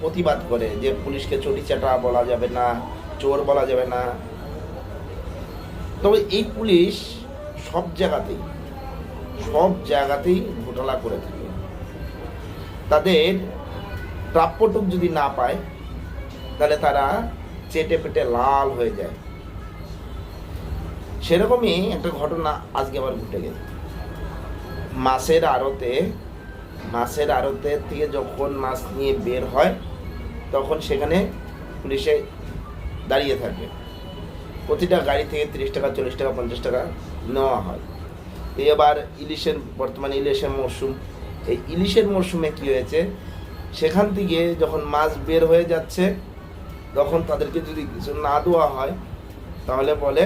প্রতিবাদ করে যে পুলিশকে চটিচাটা বলা যাবে না, চোর বলা যাবে না। তবে এই পুলিশ সব জায়গাতেই সব জায়গাতেই ঘোটালা করে থাকে। তাদের প্রাপ্যটুক যদি না পায়, তাহলে তারা চেটে পেটে লাল হয়ে যায়। সেরকমই একটা ঘটনা আজকে আবার ঘটে গেছে। মাছের আড়তে মাছের আড়তে থেকে যখন মাছ নিয়ে বের হয় তখন সেখানে পুলিশে দাঁড়িয়ে থাকে। প্রতিটা গাড়ি থেকে তিরিশ টাকা, চল্লিশ টাকা, পঞ্চাশ টাকা নেওয়া হয়। এবার ইলিশের, বর্তমানে ইলিশের মরশুম এই ইলিশের মরশুমে কী হয়েছে? সেখান থেকে যখন মাছ বের হয়ে যাচ্ছে, তখন তাদেরকে যদি কিছু না দেওয়া হয়, তাহলে বলে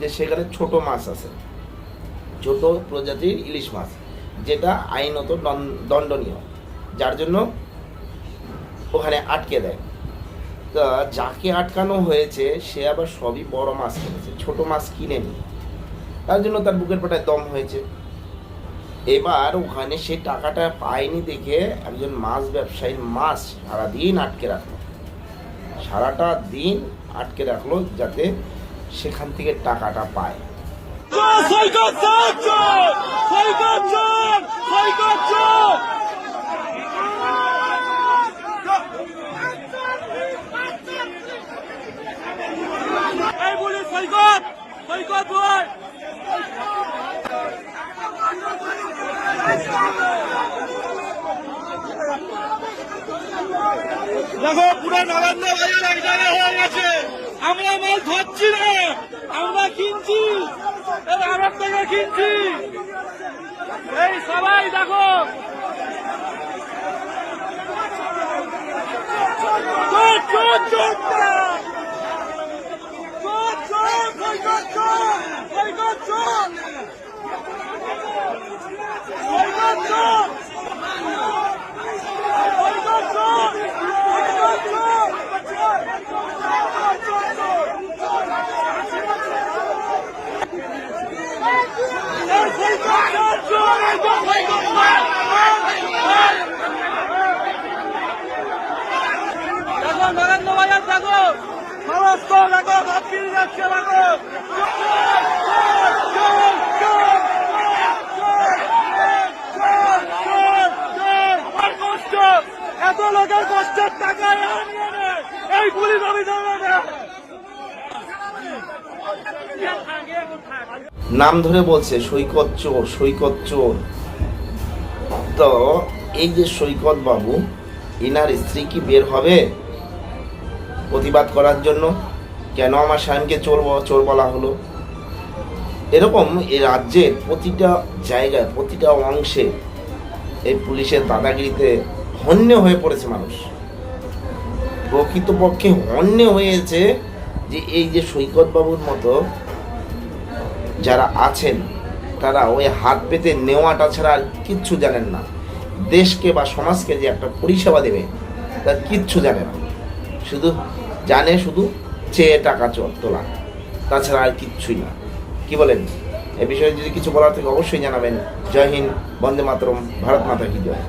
যে সেখানে ছোট মাছ আছে। ছোট প্রজাতির ইলিশ মাছ, যেটা আইনত দণ্ডনীয়। যার জন্য ওখানে আটকে দেয়। তা যাকে আটকানো হয়েছে, সে আবার সবই বড় মাছ কিনেছে, ছোট মাছ কিনেনি। তার জন্য তার বুকের পাটায় দম হয়েছে। এবার ওখানে সে টাকাটা পায়নি দেখে একজন মাছ ব্যবসায়ীর মাছ সারাদিন আটকে রাখল। সারাটা দিন আটকে রাখল যাতে সেখান থেকে টাকাটা পায়। সৈকত সৈকত চোর সৈকত চোর এই পুলিশ সৈকত সৈকত বল দেখো, পুরো নবান্ন বাজার এক জায়গায় হয়ে গেছে। আমরা মাল ধরছি না, আমরা কিনছি। আরব থেকে কিনছি। এই সবাই দেখো। চোর চোর চোর চোর চোর সৈকত চোর সৈকত চোর সৈকত চোর সৈকত চোর সৈকত চোর এই সৈকত চোর চোর এই তো সৈকত চোর দেখো নরেন্দ্র বাজার দেখো সমস্ত সব কিনে যাচ্ছে দেখো লোকের কষ্টের টাকা। এই পুলিশ অফিসার নাম ধরে বলছে, সৈকত চোর সৈকত চোর। তো এই যে সৈকত বাবু, ইনার স্ত্রী কি বের হবে প্রতিবাদ করার জন্য? কেন আমার স্বামীকে চোর চোর বলা হলো? এরকম এই রাজ্যের প্রতিটা জায়গায়, প্রতিটা অংশে এই পুলিশের দাদাগিরিতে হন্যে হয়ে পড়েছে মানুষ। প্রকৃতপক্ষে হন্য হয়েছে যে এই যে সৈকত বাবুর মতো যারা আছেন, তারা ওই হাত পেতে নেওয়াটা ছাড়া আর কিচ্ছু জানেন না। দেশকে বা সমাজকে যে একটা পরিষেবা দেবে তার কিচ্ছু জানে না। শুধু জানে শুধু চেয়ে টাকা তোলা। তাছাড়া আর কিচ্ছুই না। কি বলেন? এ বিষয়ে যদি কিছু বলার থেকে অবশ্যই জানাবেন। জয় হিন্দ, বন্দে মাতরম, ভারত মাতা কি জয়।